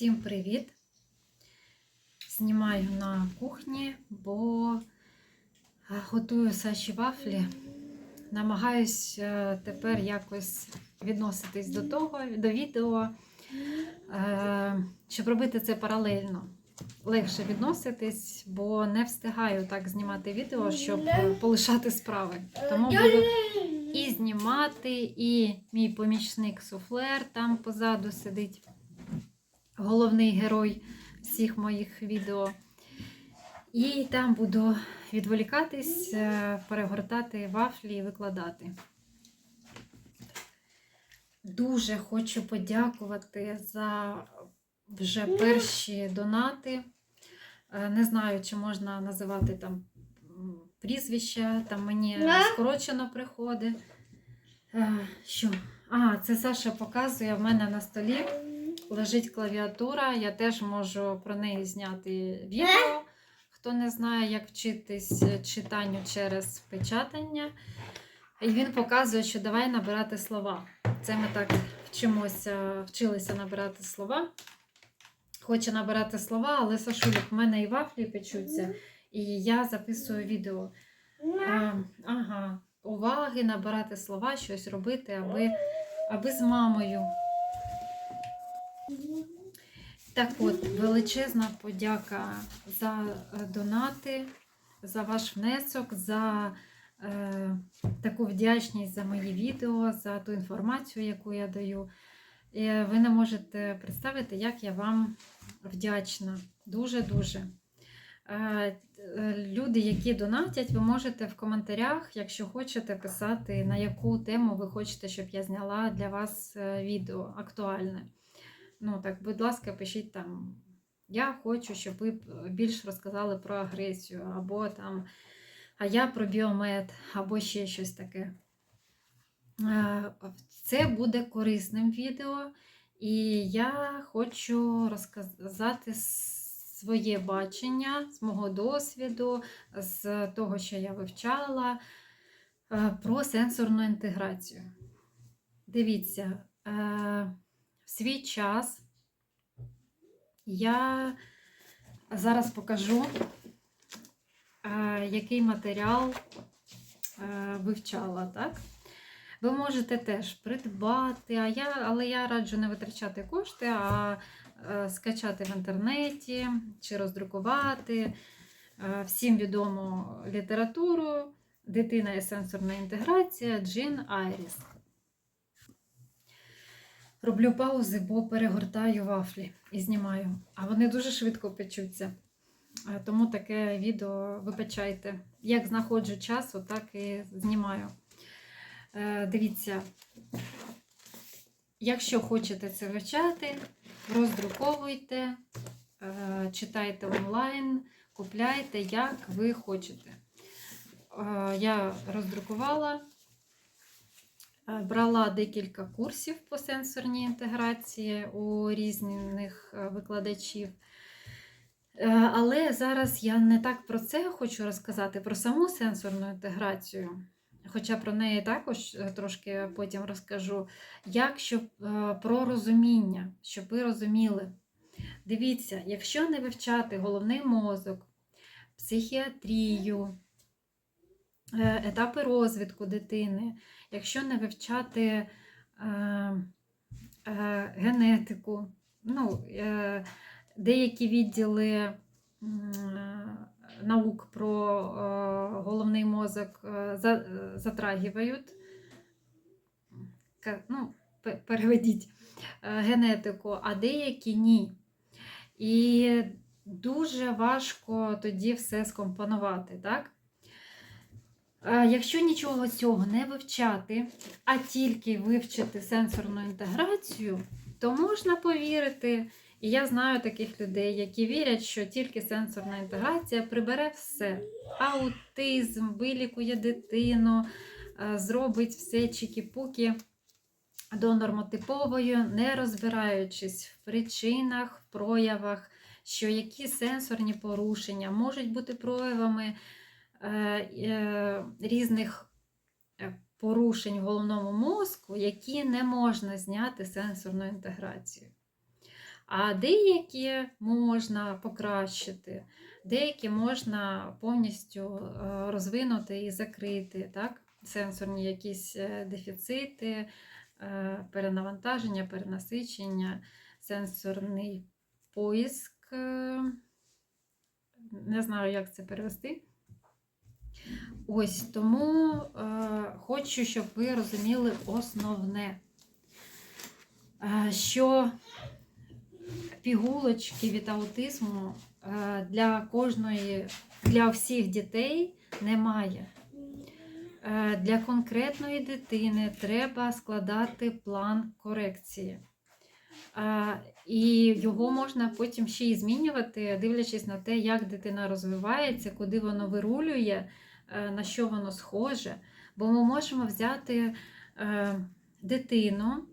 Всім привіт! Знімаю на кухні, бо е, готую Саші вафлі. Намагаюсь е, тепер якось відноситись до того, до відео, е, щоб робити це паралельно. Легше відноситись, бо не встигаю так знімати відео, щоб полишати справи. Тому буду і знімати, і мій помічник суфлер там позаду сидить головний герой всіх моїх відео. І там буду відволікатись, е, перегортати вафлі і викладати. Дуже хочу подякувати за вже перші донати. Е, Не знаю, чи можна називати там прізвища, там мені скорочено приходить. Е, Що? А, це Саша показує в мене на столі лежить клавіатура. Я теж можу про неї зняти відео. Хто не знає, як вчитись читанню через печатання. І він показує, що давай набирати слова. Це ми так вчимося, вчилися набирати слова. Хоче набирати слова, але Сашулік, в мене і вафлі печуться, і я записую відео. А, ага, уваги, набирати слова, щось робити, аби, аби з мамою. Так от, величезна подяка за е, донати, за ваш внесок, за е, таку вдячність за мої відео, за ту інформацію, яку я даю. І ви не можете представити, як я вам вдячна. Дуже-дуже. Е, е, Люди, які донатять, ви можете в коментарях, якщо хочете, писати, на яку тему ви хочете, щоб я зняла для вас відео актуальне. Ну, так, будь ласка, пишіть там. Я хочу, щоб ви більш розказали про агресію, або там, а я про біомед, або ще щось таке. Е, Це буде корисним відео, і я хочу розказати своє бачення з мого досвіду, з того, що я вивчала, е, про сенсорну інтеграцію. Дивіться. Свій час я зараз покажу, е, який матеріал е, вивчала, так? Ви можете теж придбати, а я, але я раджу не витрачати кошти, а е, скачати в інтернеті чи роздрукувати всім відому літературу, дитина і сенсорна інтеграція Джин Айріс. Роблю паузи, бо перегортаю вафлі і знімаю. А вони дуже швидко печуться. Е, Тому таке відео вибачайте. Як знаходжу час, так і знімаю. Е, Дивіться, якщо хочете це вивчати, роздруковуйте, е, читайте онлайн, купляйте, як ви хочете. Я роздрукувала. Е, Брала декілька курсів по сенсорній інтеграції у різних е, викладачів. Е, Але зараз я не так про це хочу розказати, про саму сенсорну інтеграцію. Хоча про неї також трошки потім розкажу. Як щоб про розуміння, щоб ви розуміли. Дивіться, якщо не вивчати головний мозок, психіатрію, етапи розвитку дитини, якщо не вивчати е, е, генетику, ну, е, деякі відділи е, наук про е, головний мозок е, за, е, затрагивають, ну, переведіть е, генетику, а деякі ні. І дуже важко тоді все скомпонувати, так? Е, Якщо нічого цього не вивчати, а тільки вивчити сенсорну інтеграцію, то можна повірити. І я знаю таких людей, які вірять, що тільки сенсорна інтеграція прибере все. Аутизм, вилікує дитину, е, зробить все чікі-пукі до нормотипової, не розбираючись в причинах, в проявах, що які сенсорні порушення можуть бути проявами різних е, порушень в головному мозку, які не можна зняти сенсорною інтеграцією. А деякі можна покращити, деякі можна повністю е, розвинути і закрити, так? сенсорні якісь е, дефіцити, е, перенавантаження, перенасичення, сенсорний поиск. е, Не знаю, як це перевести. Ось тому е, хочу, щоб ви розуміли основне, е, що пігулочки від аутизму е, для кожної, для всіх дітей немає. Е, Для конкретної дитини треба складати план корекції. Е, І його можна потім ще й змінювати, дивлячись на те, як дитина розвивається, куди воно вирулює, на що воно схоже. Бо ми можемо взяти е, дитину,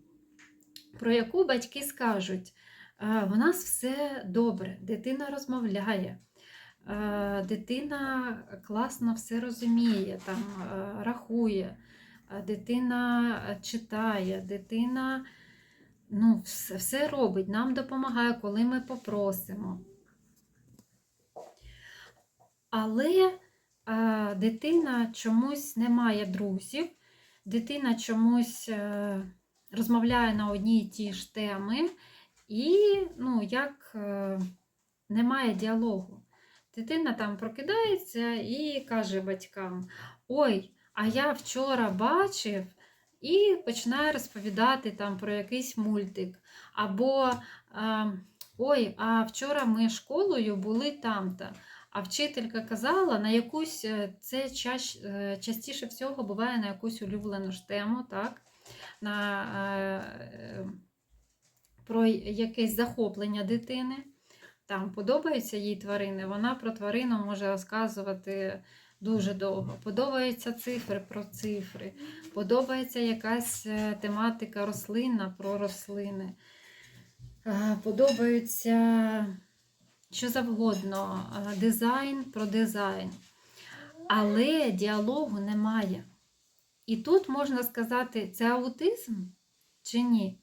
про яку батьки скажуть, «Е, в нас все добре, дитина розмовляє. Е, Дитина класно все розуміє, там, е, рахує, е, дитина е, читає, дитина ну, все, робить, нам допомагає, коли ми попросимо. Але е, дитина чомусь не має друзів, дитина чомусь е, розмовляє на одній і ті ж теми, і ну, як е, немає діалогу. Дитина там прокидається і каже батькам: Ой, а я вчора бачив, і починає розповідати там про якийсь мультик. Або е, Ой, а вчора ми школою були там-то. А вчителька казала на якусь, е, це чаще, частіше всього буває на якусь улюблену ж тему, так? На, е, е, про якесь захоплення дитини. Там подобаються їй тварини, вона про тварину може розказувати дуже довго. Подобаються цифри про цифри, подобається якась е, тематика рослинна про рослини. Е, Подобаються що завгодно, е, дизайн про дизайн. Але діалогу немає. І тут можна сказати, це аутизм чи ні?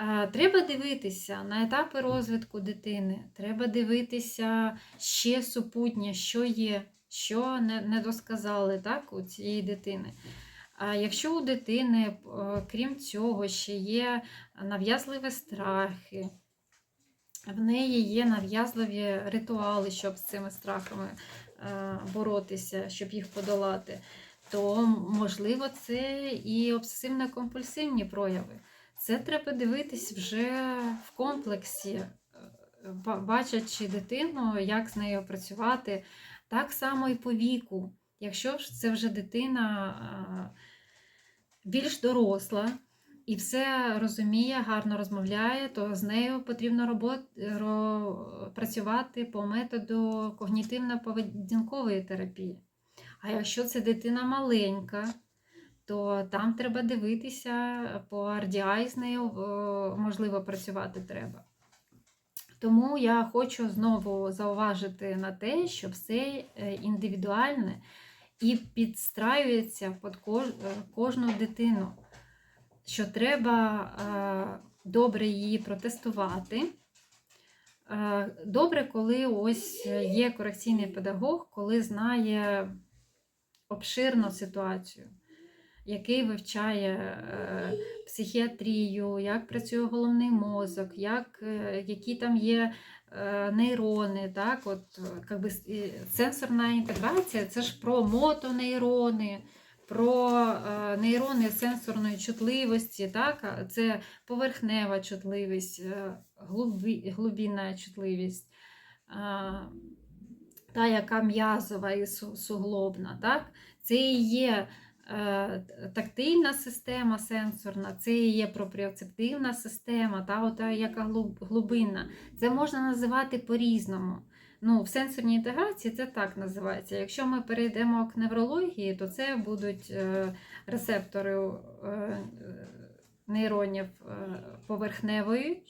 Е, Треба дивитися на етапи розвитку дитини, треба дивитися ще супутнє, що є, що не, досказали так, у цієї дитини. А якщо у дитини, е, крім цього, ще є нав'язливі страхи, в неї є нав'язливі ритуали, щоб з цими страхами е, боротися, щоб їх подолати, то можливо це і обсесивно-компульсивні прояви. Це треба дивитись вже в комплексі, е, бачачи дитину, як з нею працювати. Так само і по віку. Якщо ж це вже дитина е, більш доросла і все розуміє, гарно розмовляє, то з нею потрібно робот... ро... працювати по методу когнітивно-поведінкової терапії. А якщо це дитина маленька, то там треба дивитися по RDI з нею, можливо, працювати треба. Тому я хочу знову зауважити на те, що все е, індивідуальне і підстраюється під е, кожну дитину, що треба е, добре її протестувати. Е, Добре, коли ось є корекційний педагог, коли знає обширну ситуацію який вивчає е, психіатрію, як працює головний мозок, як, які там є нейрони. Так? От, как би, с- і сенсорна інтеграція це ж про мотонейрони, про е, нейрони сенсорної чутливості. Так? Це поверхнева чутливість, е, глуби, чутливість. Та, яка м'язова і суглобна, так? це і є е, тактильна система сенсорна, це і є пропріоцептивна система, та, ота, яка глибинна. Це можна називати по-різному. Ну, в сенсорній інтеграції це так називається. Якщо ми перейдемо к неврології, то це будуть е, рецептори е, нейронів е, поверхневої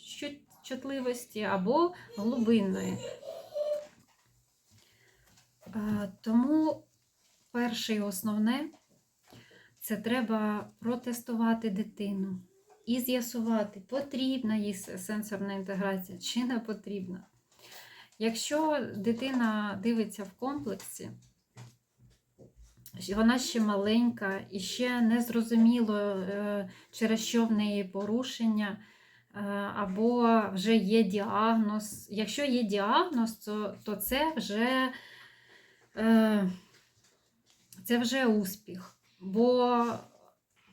чутливості або глибинної. Тому перше і основне це треба протестувати дитину. і з'ясувати, потрібна їй сенсорна інтеграція чи не потрібна. Якщо дитина дивиться в комплексі, вона ще маленька і ще не зрозуміло, е, через що в неї порушення, е, або вже є діагноз. Якщо є діагноз, то, то це вже е, це вже успіх. Бо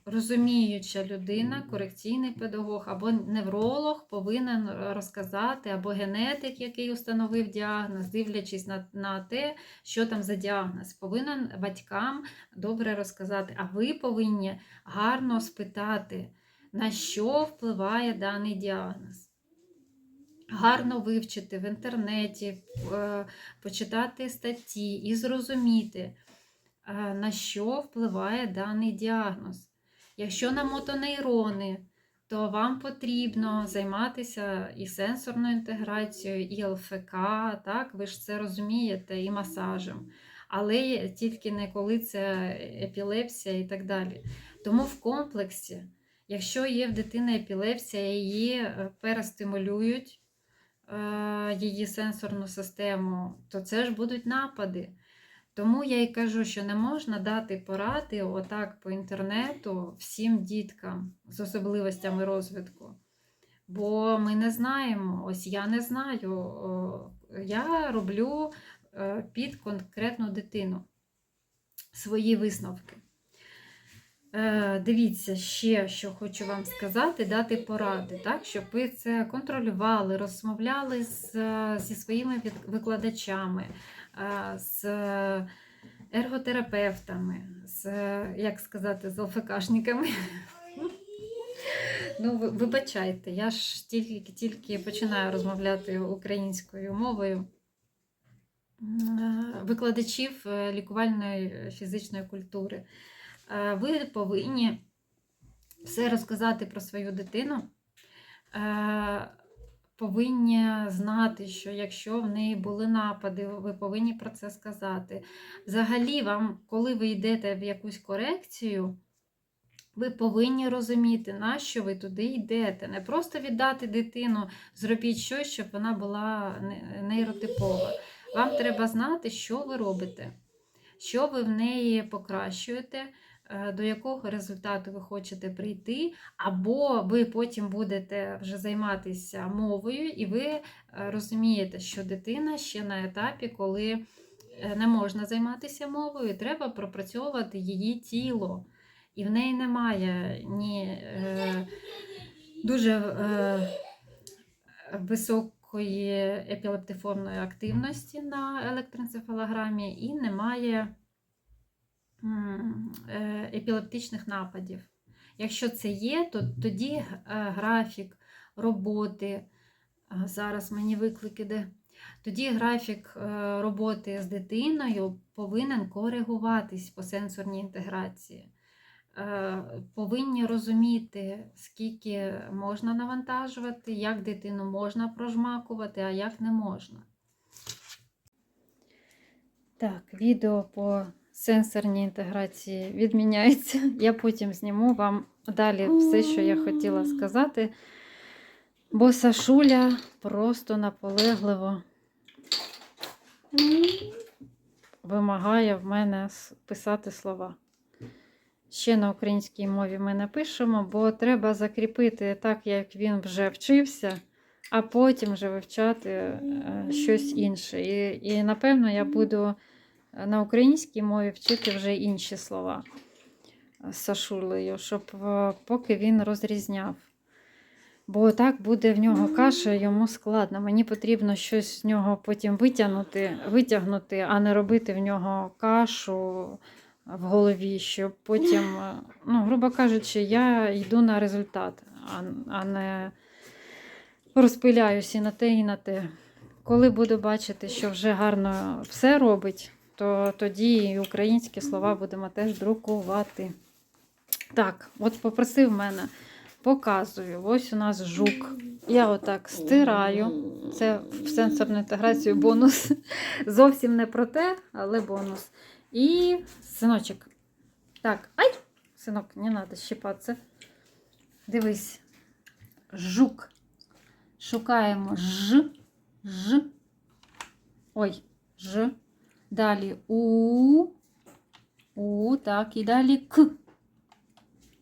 розуміюча людина, корекційний педагог або невролог повинен розказати, або генетик, який установив діагноз, дивлячись на, на те, що там за діагноз, повинен батькам добре розказати. А ви повинні гарно спитати, на що впливає даний діагноз. Гарно вивчити в інтернеті, е, почитати статті і зрозуміти, е, на що впливає даний діагноз. Якщо на мотонейрони, то вам потрібно займатися і сенсорною інтеграцією, і ЛФК, так? ви ж це розумієте, і масажем. Але тільки не коли це епілепсія і так далі. Тому в комплексі, якщо є в дитини епілепсія, її е, перестимулюють, е, її сенсорну систему, то це ж будуть напади. Тому я і кажу, що не можна дати поради отак по інтернету всім діткам з особливостями розвитку. Бо ми не знаємо, ось я не знаю, я роблю е, під конкретну дитину свої висновки. Е, Дивіться, ще що хочу вам сказати, дати поради, так, щоб ви це контролювали, розмовляли з, зі своїми викладачами, з ерготерапевтами, з, як сказати, з ЛФКшниками. Ну, вибачайте, я ж тільки, тільки починаю розмовляти українською мовою. Викладачів е, лікувальної фізичної культури. Ви повинні все розказати про свою дитину. Повинні знати, що якщо в неї були напади, ви повинні про це сказати. Взагалі, вам, коли ви йдете в якусь корекцію, ви повинні розуміти, на що ви туди йдете. Не просто віддати дитину, зробіть щось, щоб вона була нейротипова. Вам треба знати, що ви робите, що ви в неї покращуєте, е, до якого результату ви хочете прийти, або ви потім будете вже займатися мовою, і ви е, розумієте, що дитина ще на етапі, коли е, не можна займатися мовою, треба пропрацьовувати її тіло. І в неї немає ні е, дуже е, високої епілептиформної активності на електроенцефалограмі, і немає е, епілептичних нападів. Якщо це є, то тоді е, графік роботи, зараз мені виклик іде, тоді графік е, роботи з дитиною повинен коригуватись по сенсорній інтеграції. Е, Повинні розуміти, скільки можна навантажувати, як дитину можна прожмакувати, а як не можна. Так, відео по сенсорній інтеграції відміняється. Я потім зніму вам далі все, що я хотіла сказати. Бо Сашуля просто наполегливо вимагає в мене писати слова. Ще на українській мові ми не пишемо, бо треба закріпити так, як він вже вчився, а потім вже вивчати е, щось інше. І, і напевно, я буду на українській мові вчити вже інші слова з Сашулею, щоб е, поки він розрізняв. Бо так буде в нього каша, йому складно. Мені потрібно щось з нього потім витягнути, витягнути, а не робити в нього кашу в голові, щоб потім, е, ну, грубо кажучи, я йду на результат, а не розпиляюсь і на те, і на те. Коли буду бачити, що вже гарно все робить, то тоді і українські слова будемо теж друкувати. Так, от попросив мене, показую. Ось у нас жук. Я отак стираю. Це в сенсорну інтеграцію бонус. Зовсім не про те, але бонус. І синочок. Так, ай! Синок, не треба щипатися. Дивись. Жук. Шукаємо ж, ж. Ой, ж. Далі у. У, так, і далі к.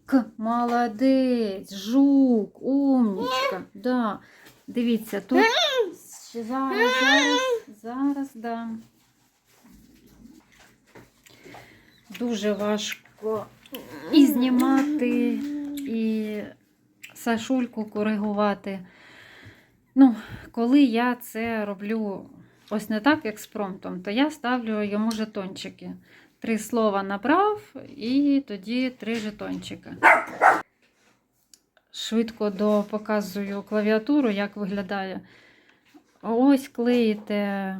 К. Молодець, жук, умнічка. Да. Дивіться, тут зараз, зараз, зараз дам. Дуже важко і знімати, і Сашульку коригувати. Ну, коли я це роблю ось не так, як з промптом, то я ставлю йому жетончики. Три слова набрав і тоді три жетончика. Швидко показую клавіатуру, як виглядає. Ось клеїте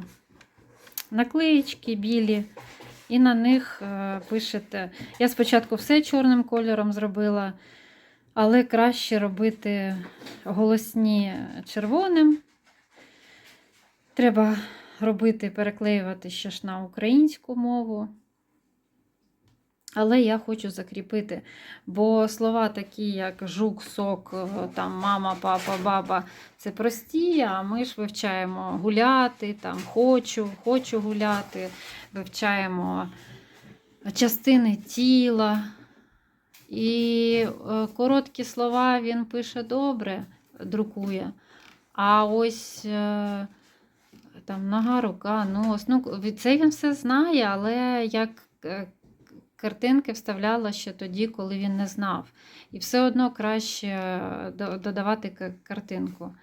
наклеїчки білі, і на них е, пишете. Я спочатку все чорним кольором зробила, але краще робити голосні червоним. Треба робити, переклеювати ще ж на українську мову. Але я хочу закріпити, бо слова такі, як жук, сок, е, там мама, папа, баба це прості, а ми ж вивчаємо гуляти, там хочу, хочу гуляти, вивчаємо частини тіла. І е, короткі слова він пише добре, друкує. А ось е, там нога, рука, нос. Ну, це він все знає, але як картинки вставляла ще тоді, коли він не знав. І все одно краще е, додавати картинку.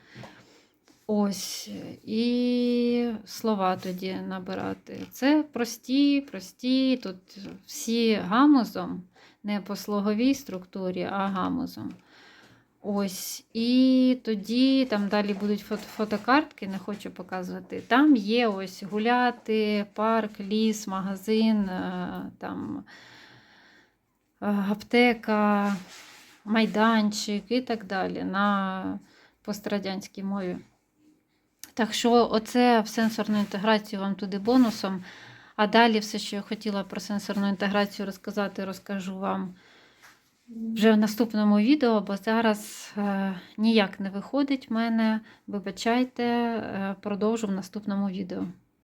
Ось, і слова тоді набирати. Це прості, прості, тут всі гамузом, не по слоговій структурі, а гамузом. Ось, і тоді там далі будуть фото фотокартки, не хочу показувати. Там є ось гуляти, парк, ліс, магазин, е, там е, аптека, майданчик і так далі на пострадянській мові. Так що, оце в сенсорну інтеграцію вам туди бонусом. А далі все, що я хотіла про сенсорну інтеграцію розказати, розкажу вам вже в наступному відео, бо зараз е, ніяк не виходить в мене. Вибачайте, е, продовжу в наступному відео.